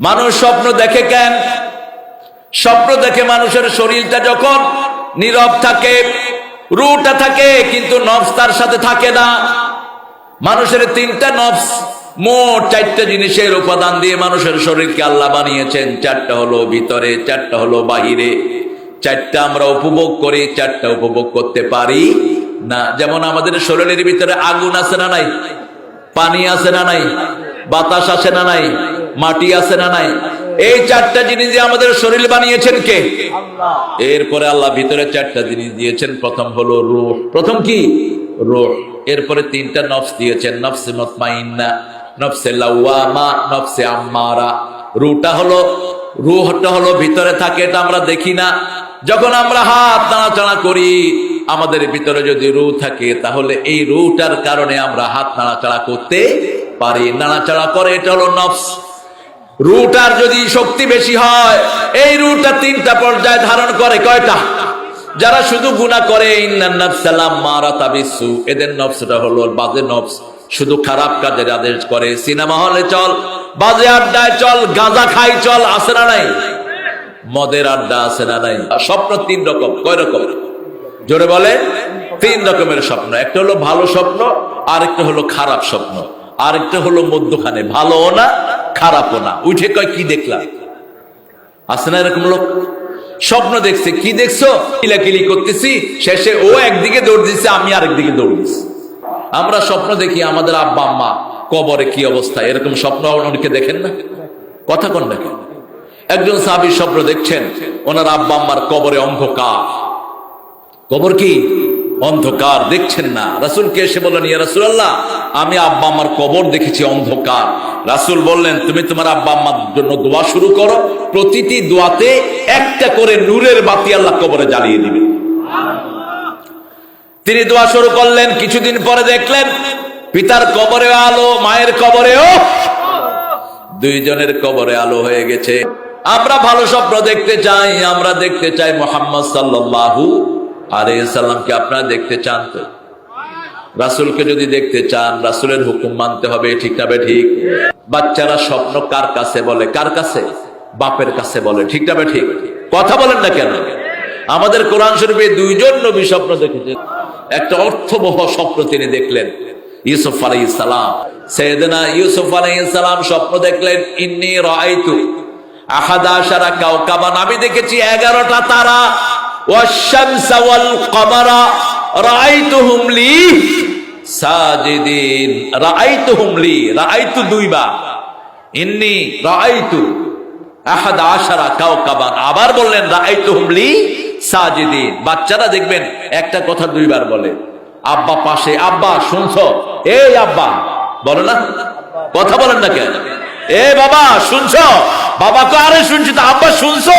মানুষ স্বপ্ন দেখে কেন? স্বপ্ন দেখে মানুষের শরীরটা যখন নীরব থাকে, রুটা থাকে, কিন্তু নফস তার সাথে থাকে না। মানুষের তিনটা নফস, মোট চারটা জিনিসের উপাদান দিয়ে মানুষের শরীরকে আল্লাহ বানিয়েছেন। চারটা হলো ভিতরে, চারটা হলো বাহিরে। চারটা আমরা উপভোগ করি, চারটা উপভোগ করতে পারি না। যেমন আমাদের শরীরের ভিতরে আগুন আছে না নাই? পানি আছে না নাই? বাতাস আছে না নাই? মাটি আছে না নাই? এই চারটা জিনিস দিয়ে আমাদের শরীর বানিয়েছেন কে? এরপরে আল্লাহ ভিতরে চারটা জিনিস দিয়েছেন। প্রথম হলো রুহ। প্রথম কি? রুহ। এরপরে তিনটা নফস দিয়েছেন। নফসে মতমাইন্না নফসে লাউয়ামা নফসে আম্মারা। রুটা হলো, রুহটা হলো ভিতরে থাকে, এটা আমরা দেখি না। যখন আমরা হাত নাড়াচাড়া করি, আমাদের ভিতরে যদি রু থাকে, তাহলে এই রুটার কারণে আমরা হাত নাড়াচাড়া করতে পারি। নাড়াচাড়া করে, এটা হলো নফস। রুটার যদি শক্তি বেশি হয়, এই রুটা তিনটা পর্যায়ে ধারণ করে কয়টা? যারা শুধু গুণা করে এদের নফসটা হলো বাজে নফস। শুধু খারাপ কাজের আদেশ করে। সিনেমা হলে চল, বাজে আড্ডায় চল, গাঁজা খাই চল, আছে না নাই? মদের আড্ডা আছে না নাই? স্বপ্ন তিন রকম। কয় রকম? জোরে বলে তিন রকমের স্বপ্ন। একটা হলো ভালো স্বপ্ন, আরেকটা হলো খারাপ স্বপ্ন। আরেকটা হলো মধ্যখানে। ভালোও না খারাপও না। উঠে কয়, কি দেখলাম আছে না এরকম লোক? স্বপ্ন দেখছে, কি দেখছ? কিলাকিলি করতেছি, শেষে ও একদিকে দৌড় দিচ্ছে আমি আরেকদিকে দৌড় দিচ্ছি আমরা স্বপ্ন দেখি আমাদের আব্বা, আম্মা, কবরে কি অবস্থা? এরকম স্বপ্ন অনেকে দেখেন না? কথা কোন দেখেন একজন সাহাবীর স্বপ্ন দেখছেন, ওনার আব্বা, আম্মার কবরে অন্ধকার। কবর কি? অন্ধকার, দেখছেন না। রাসুলকে এসে বললেন, ইয়া রাসুল আল্লাহ আমি আব্বা আমার কবর দেখেছি অন্ধকার। রাসুল বললেন, তুমি তোমার আব্বা আম্মার জন্য দোয়া শুরু করো। প্রতিটি দোয়াতে একটা করে নূরের বাতি আল্লাহ কবরে জ্বালিয়ে দিবে। তিনি দোয়া শুরু করলেন, কিছুদিন পরে দেখলেন, পিতার কবরে আলো, মায়ের কবরেও দুইজনের কবরে আলো হয়ে গেছে। আমরা ভালো স্বপ্ন দেখতে চাই, আমরা দেখতে চাই মোহাম্মদ সাল্লাল্লাহু আলাইহি সাল্লামকে আপনারা দেখতে চান তো? রাসূলকে যদি দেখতে চান, রাসূলের হুকুম মানতে হবে ঠিক না ঠিক? বাচ্চারা স্বপ্ন কার কাছে বলে? কার কাছে? বাপের কাছে বলে। ঠিক না ঠিক? কথা বলেন না কেন? আমাদের কোরআন শরীফে দুইজন নবী স্বপ্ন দেখেছেন। একটা অর্থবহ স্বপ্ন তিনি দেখলেন, ইউসুফ আলাই সালাম। সৈয়দনা ইউসুফ আলাই সালাম স্বপ্ন দেখলেন, ইন্নী রাআইতু আহাদা আশারা কাওকাবান। আমি দেখেছি 11টা তারা ওয়াল কমারা রাআইতুহুম লি সাজিদিন, রাআইতুহুম লি, রাআইতু দুইবার ইন্নী রাআইতু আহাদ আশারা কাওকাবান আবার বললেন, রাআইতুহুম লি সাজিদিন। বাচ্চারা দেখবেন, একটা কথা দুইবার বলে। আব্বা পাশে, আব্বা, শুনছো? এই আব্বা। বলো না? কথা বলেন না কেন? এ বাবা, শুনছো? বাবা তো আরে শুনছি, তো আব্বা শুনছো?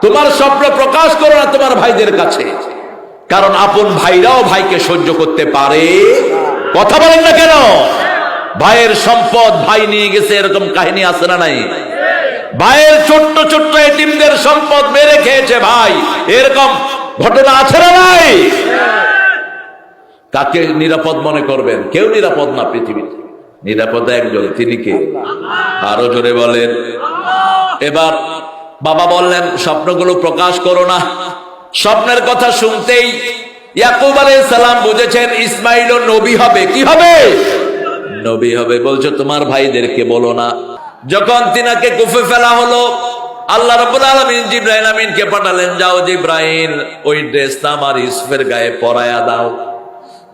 তোমার স্বপ্ন প্রকাশ করো না তোমার ভাইদের কাছে। কারণ আপন ভাইরাও ভাইকে সহ্য করতে পারে। কথা বলেন না কেন? ভাইয়ের সম্পদ ভাই নিয়ে গেছে, এরকম কাহিনী আছে না নাই? ভাইয়ের ছোট্ট ছোট্ট এটিমদের সম্পদ মেরে খেয়েছে ভাই। এরকম ঘটনা আছে না নাই? কাকে নিরাপদ মনে করবেন? কেউ নিরাপদ না পৃথিবীতে। নিরাপদ একজন, তিনি কে? আরও জোরে বলেন। এবার বাবা বললেন, স্বপ্নগুলো প্রকাশ করো না। স্বপ্নের কথা শুনতেই ইয়াকুব আলাইহিস সালাম বুঝেছেন, ইসমাইল নবী হবে। কি হবে? নবী হবে। বলছো, তোমার ভাইদেরকে বলো না। যখন তিনাকে কুফে ফেলা হলো, আল্লাহ রাব্বুল আলামিন জিব্রাইল আমিনকে পাঠালেন, যাও জিব্রাইল, ওই ড্রেসটা আমার ইউসুফের গায়ে পরায়া দাও।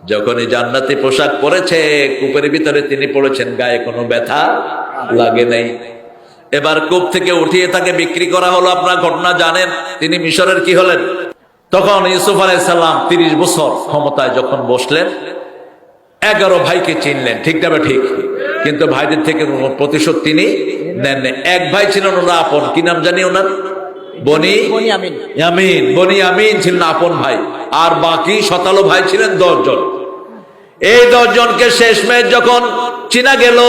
যখনই জান্নাতি পোশাক পরেছে, কূপের ভিতরে তিনি পড়েছেন, গায়ে কোনো ব্যথা লাগে নাই। এবার কূপ থেকে উঠিয়ে তাকে বিক্রি করা হলো আপনার ঘটনা জানেন তিনি মিশরের কি হলেন? তখন ইউসুফ আলাইসাল্লাম তিরিশ বছর ক্ষমতায় যখন বসলেন এগারো ভাইকে চিনলেন ঠিক না ঠিক? কিন্তু ভাইদের থেকে প্রতিশোধ তিনি নেন এক ভাই ছিলেন ওনার আপন কি নাম জানি ওনার? বনি। আমিন। বনি আমিন ছিলেন আপন ভাই আর বাকি শতালো ভাই ছিলেন দশজন। এই দশজনকে শেষমেশ যখন চিনা গেল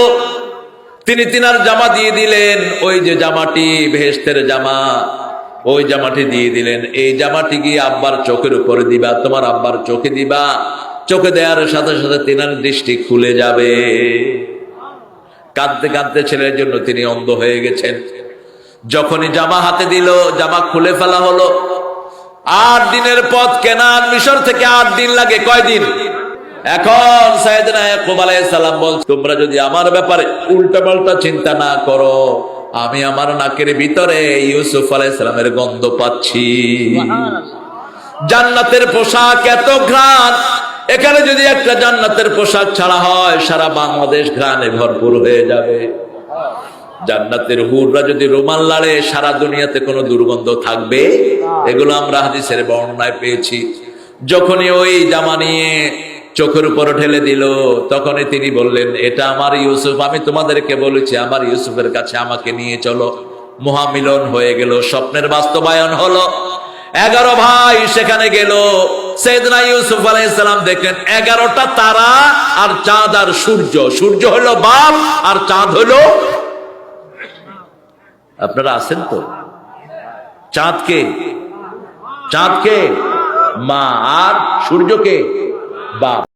তিনি তিনার জামা দিয়ে দিলেন। ওই যে জামাটি ভেস্তের জামা, ওই জামাটি দিয়ে দিলেন। এই জামাটি গিয়ে আব্বার চোখের উপরে দিবা? তোমার আব্বার চোখে দিবা? চোখে দেওয়ার সাথে সাথে তিনার দৃষ্টি খুলে যাবে। কাঁদতে কাঁদতে ছেলের জন্য তিনি অন্ধ হয়ে গেছেন। যখনই জামা হাতে দিল, জামা খুলে ফেলা হলো। আট দিনের পথ কেনার মিশর থেকে আট দিন লাগে। কয়দিন? এখন সাইদনা ইয়াকুব আলাইহিস সালাম বল তোমরা যদি আমার ব্যাপারে উল্টা পাল্টা চিন্তা না করো আমি আমার নাকের ভিতরে ইউসুফ আলাইহিস সালামের গন্ধ পাচ্ছি। জান্নাতের পোশাক এত ঘ্রাণ এখানে যদি একটা জান্নাতের পোশাক ছাড়া হয় সারা বাংলাদেশ ঘ্রাণে ভরপুর হয়ে যাবে। জান্নাতের হুররা যদি রোমান লাড়ে সারা দুনিয়াতে কোনো দুর্গন্ধ থাকবে? এগুলো আমরা হাদিসের বর্ণনায় পেয়েছি। যখনই ওই জামা নিয়ে চোখের উপর ঠেলে দিল। তখনই তিনি বললেন, এটা আমার ইউসুফ, আমি তোমাদেরকে বলেছি, আমার ইউসুফের কাছে আমাকে নিয়ে চলো। মহামিলন হয়ে গেল, স্বপ্নের বাস্তবায়ন হলো। এগারো ভাই সেখানে গেল। সেদিনা ইউসুফ আলাইসালাম দেখলেন, এগারোটা তারা আর চাঁদ আর সূর্য। সূর্য হলো বাপ আর চাঁদ হলো আপনারা আছেন তো? চাঁদকে চাঁদকে মা। আর সূর্যকে বাপ।